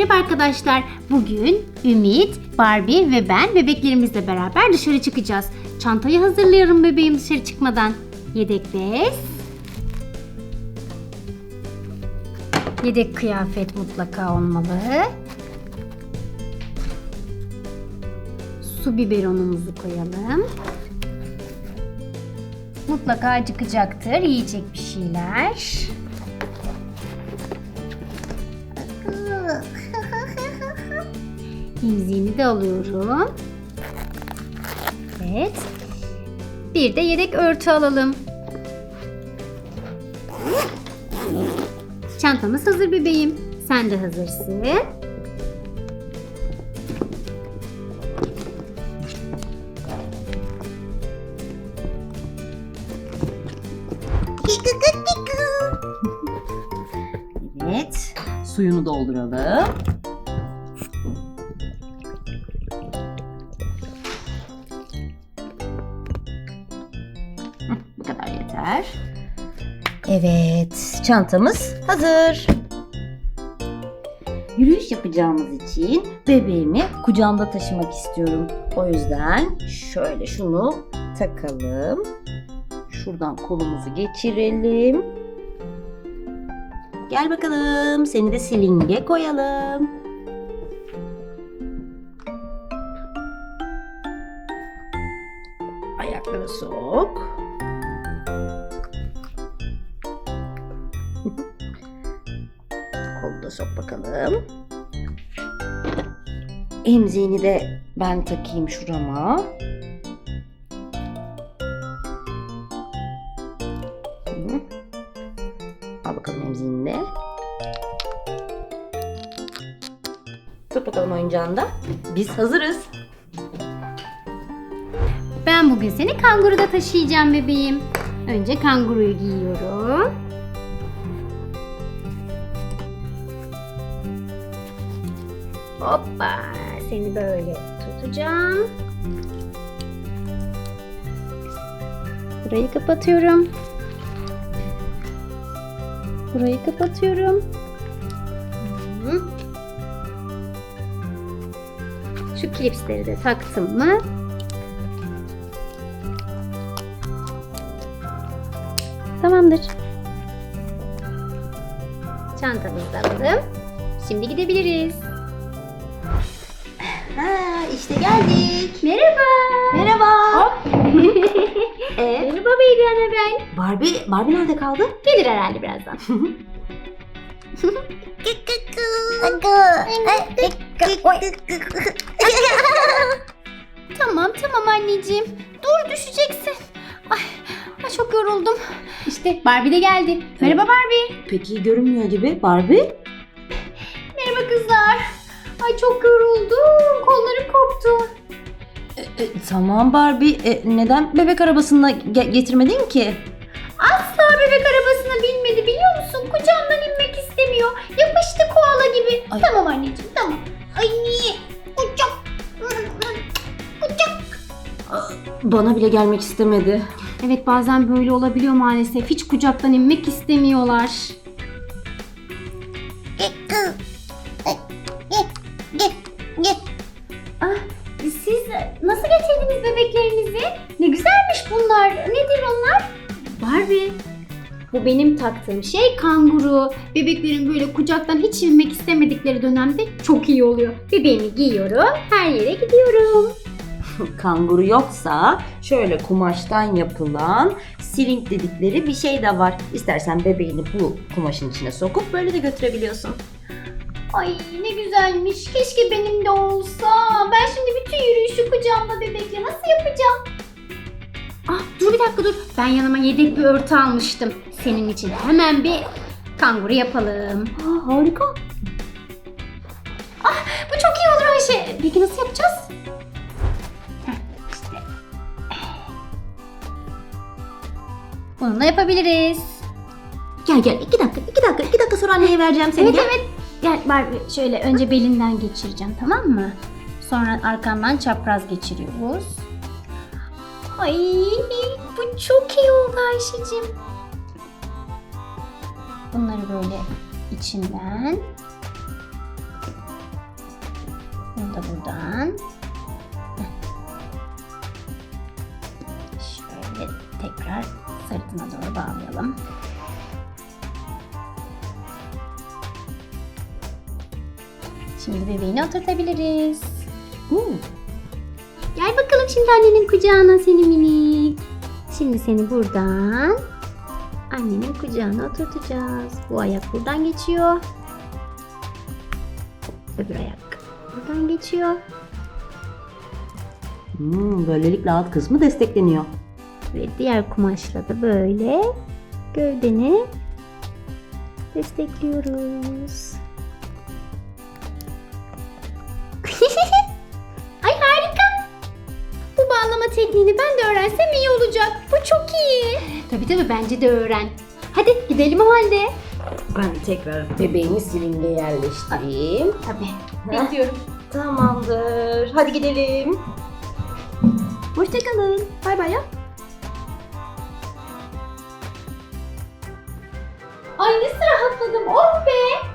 Merhaba arkadaşlar. Bugün Ümit, Barbie ve ben bebeklerimizle beraber dışarı çıkacağız. Çantayı hazırlıyorum bebeğim dışarı çıkmadan. Yedek bez. Yedek kıyafet mutlaka olmalı. Su biberonumuzu koyalım. Mutlaka acıkacaktır. Yiyecek bir şeyler. Emziğini de alıyorum. Evet. Bir de yedek örtü alalım. Çantamız hazır bebeğim. Sen de hazırsın. Evet. Suyunu dolduralım. Bu kadar yeter. Evet, çantamız hazır. Yürüyüş yapacağımız için bebeğimi kucağımda taşımak istiyorum. O yüzden şöyle şunu takalım. Şuradan kolumuzu geçirelim. Gel bakalım. Seni de silinge koyalım. Ayakları sok. Kolu da sok bakalım. Emziğini de ben takayım şurama. Al bakalım emziğini de. Tut bakalım oyuncağını da. Biz hazırız. Ben bugün seni kanguruda taşıyacağım bebeğim. Önce kanguruyu giyiyorum. Hoppa. Seni böyle tutacağım. Burayı kapatıyorum. Burayı kapatıyorum. Şu klipsleri de taktım mı Tamamdır. Çantamızı alalım. Şimdi gidebiliriz. Ha işte geldik. Merhaba. Merhaba. Ee, Merhaba Baby Annabelle. Barbie, Barbie nerede kaldı? Gelir herhalde birazdan. tamam tamam anneciğim. Dur düşeceksin. Ay, ay çok yoruldum. İşte Barbie de geldi. Merhaba Barbie. Pek iyi görünmüyor gibi. Barbie? Merhaba kızlar. Ay çok yoruldum. Kollarım koptu. E, tamam Barbie. E, neden bebek arabasına ge- getirmedin ki? Asla bebek arabasına binmedi biliyor musun? Kucağımdan inmek istemiyor. Yapıştı koala gibi. Ay. Tamam anneciğim tamam. Ay? Kucak. Kucak. Bana bile gelmek istemedi. Evet bazen böyle olabiliyor maalesef. Hiç kucaktan inmek istemiyorlar. Bu benim taktığım şey kanguru. Bebeklerin böyle kucaktan hiç inmek istemedikleri dönemde çok iyi oluyor. Bebeğimi giyiyorum, her yere gidiyorum. Kanguru yoksa şöyle kumaştan yapılan siling dedikleri bir şey de var. İstersen bebeğini bu kumaşın içine sokup böyle de götürebiliyorsun. Ay ne güzelmiş. Keşke benim de olsa. Ben şimdi bütün yürüyüşü kucağımda bebekle nasıl yapacağım? Ah dur bir dakika dur. Ben yanıma yedek bir örtü almıştım. Senin için hemen bir kanguru yapalım. Aa, harika. Bu çok iyi olur Ayşe. Peki nasıl yapacağız? Heh, işte. Bununla yapabiliriz. Gel gel iki dakika iki dakika iki dakika sonra anneye vereceğim seni. Evet gel. evet. Gel Barbie şöyle önce belinden geçireceğim tamam mı? Sonra arkandan çapraz geçiriyoruz. Ay bu çok iyi oldu Ayşe'cim. Bunları böyle içinden Bunu da buradan. Şöyle tekrar sırtına doğru bağlayalım. Şimdi bebeğini oturtabiliriz. Hmm. Gel bakalım şimdi annenin kucağına seni minik. Şimdi seni buradan annenin kucağına oturtacağız. Bu ayak buradan geçiyor. Öbür ayak buradan geçiyor. Hmm, böylelikle alt kısmı destekleniyor. Ve diğer kumaşla da böyle gövdeni destekliyoruz. Ay harika. Bu bağlama tekniğini ben de öğrensem iyi olacak. Tabii tabii bence de öğren. Hadi gidelim o halde. Ben tekrar bebeğimi silinge yerleştireyim. Tabii. Bekliyorum. Tamamdır. Hadi gidelim. Hoşçakalın. Bay bay ya. Ay nasıl rahatladım. Oh be.